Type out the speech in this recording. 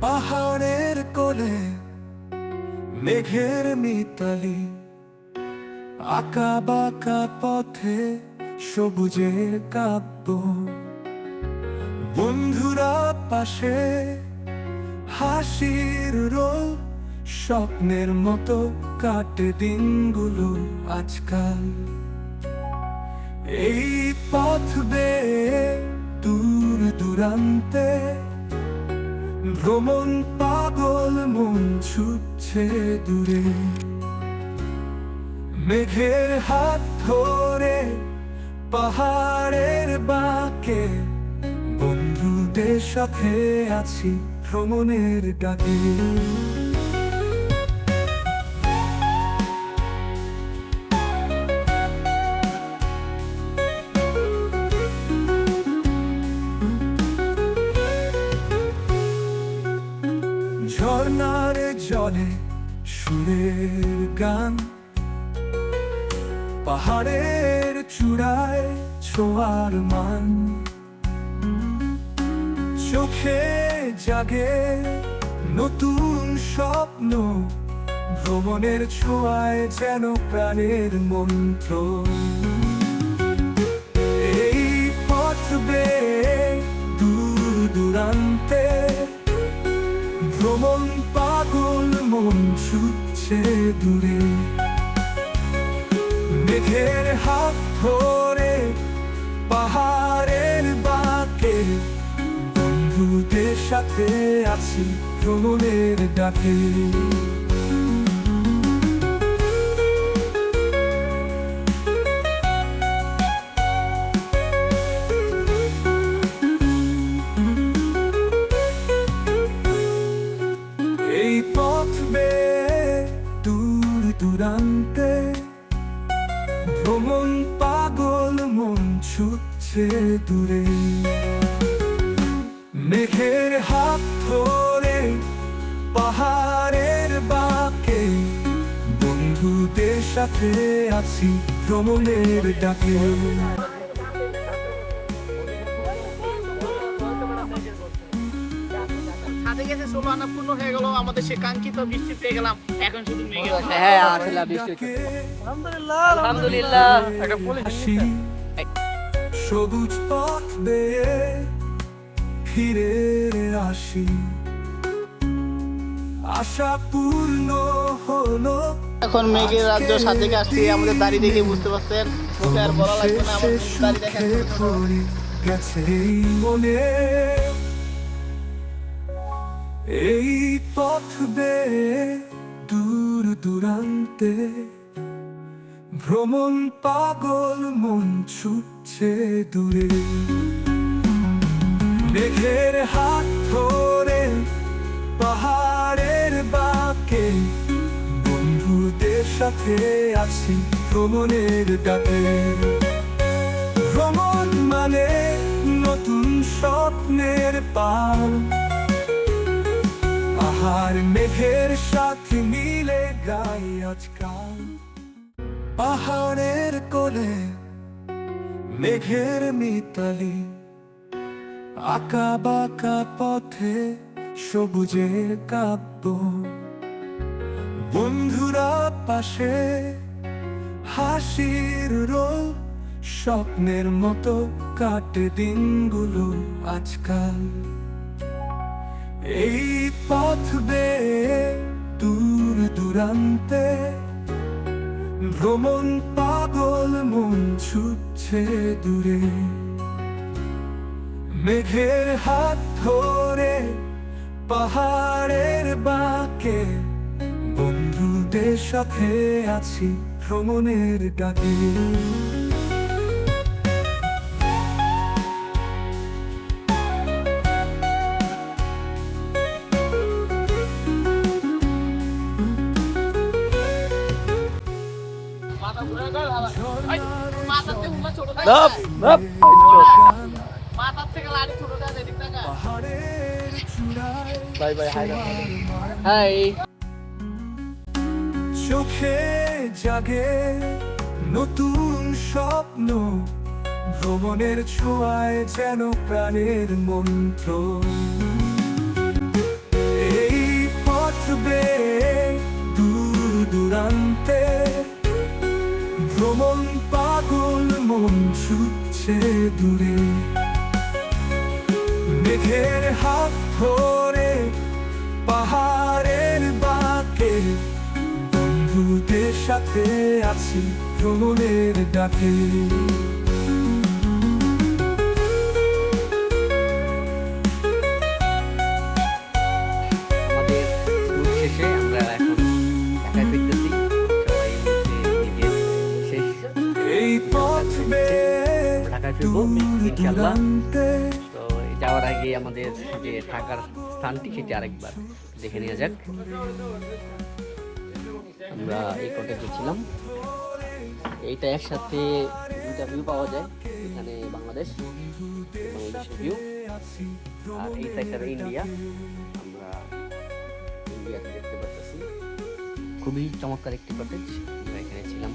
পাহাড়ের কোলে, মেঘের মিতালি আকা বাঁকা পথে সবুজের কাব্য। বন্ধুরা পাশে হাসির রোল, স্বপ্নের মতো কাটে দিনগুলো আজকাল। এই পথ বে দূর দূরান্তে ভ্রমণ পাগল মন ছুটছে দূরে। মেঘের হাত ধরে পাহাড়ের বাঁকে, বন্ধুদের সাথে আছি ভ্রমণের ডাকে। ঝর্ণার জলে সুরের গান। পাহাড়ের চূড়ায় ছোঁয়ার মান। চোখে জাগে নতুন স্বপ্ন, ভ্রমণের ছোঁয়ায় যেন প্রাণের মন্ত্র। এই পথ বেয়ে ছুটছে দূরে। মেঘের হাত ধরে পাহাড়ের বাঁকে। বন্ধুদের সাথে আছি ভ্রমণের ডাকে। দূরান্তে ভ্রমণ পাগল মন ছুটছে দূরে। মেঘের হাত ধরে পাহাড়ের বাকে বন্ধুদের সাথে আছি ভ্রমণের ডাকে। গেছে ষোলো আনা পূর্ণ হয়ে গেল আমাদের সে কাঙ্ক্ষিত বৃষ্টি পেয়ে গেলাম। এখন শুধু মেঘে হ্যাঁ আসলে বৃষ্টি হচ্ছে। আলহামদুলিল্লাহ একটা সবুজ পথ বেয়ে ফিরে আসি। আশা পূর্ণ হলো। এখন মেঘের রাজ্য সাথে আসছি আমাদের দাড়ি দেখে বুঝতে পারছেন। মুখে আর বলা লাগবে না শেষে দাড়ি দেখেন গেছে এই মনে। এই পথ বে দূর দূরান্তে ভ্রমণ পাগল মন ছুটছে দূরে। মেঘের হাত ধরে পাহাড়ের বাঁকে বন্ধুদের সাথে আছি ভ্রমণের ডাকে। ভ্রমণ মানে নতুন স্বপ্নের পাল। পাহাড় মেঘের সাথে মিলে গাই আজকাল। পাহাড়ের কোলে মেঘের মিতালি। আঁকা বাঁকা পথে সবুজের কাব্য। বন্ধুরা পাশে হাসির রোল, স্বপ্নের মতো কাটে দিনগুলো আজকাল। এই পথ বেয়ে দূর দূরান্তে। ভ্রমণ পাগল মন ছুটছে দূরে। মেঘের হাত ধরে পাহাড়ের বাঁকে। বন্ধুদের সাথে আছি ভ্রমণের ডাকে। ধপ, ধপ, মাথার থেকে লাড়ি ছোট দেয় এদিক টাকা পাহাড়ের বাই বাই হাই হাই চোখে জাগে নতুন স্বপ্ন। ভ্রমণের ছোঁয়ায় যেন প্রাণের মন্ত্র। এই পথ বেয়ে দূর দূরান্তে ভ্রমণ পাগল মন ছুটছে দূরে। মেঘের হাত ধরে পাহাড়ের বাঁকে। বন্ধুদের সাথে আছি ভ্রমণের ডাকে। ইনশাল্লাহ তো যাওয়ার আগে আমাদের যে থাকার স্থানটি সেটি আরেকবার দেখে নেওয়া যাক। আমরা এই কন্টেন্টে ছিলাম। এইটা একসাথে দুইটা ভিউ পাওয়া যায় এখানে বাংলাদেশ বাংলাদেশের ভিউ আর এই সাইডটা ইন্ডিয়া আমরা ইন্ডিয়াতে দেখতে পাচ্ছি খুবই চমৎকার একটি কটেজ আমরা এখানে ছিলাম।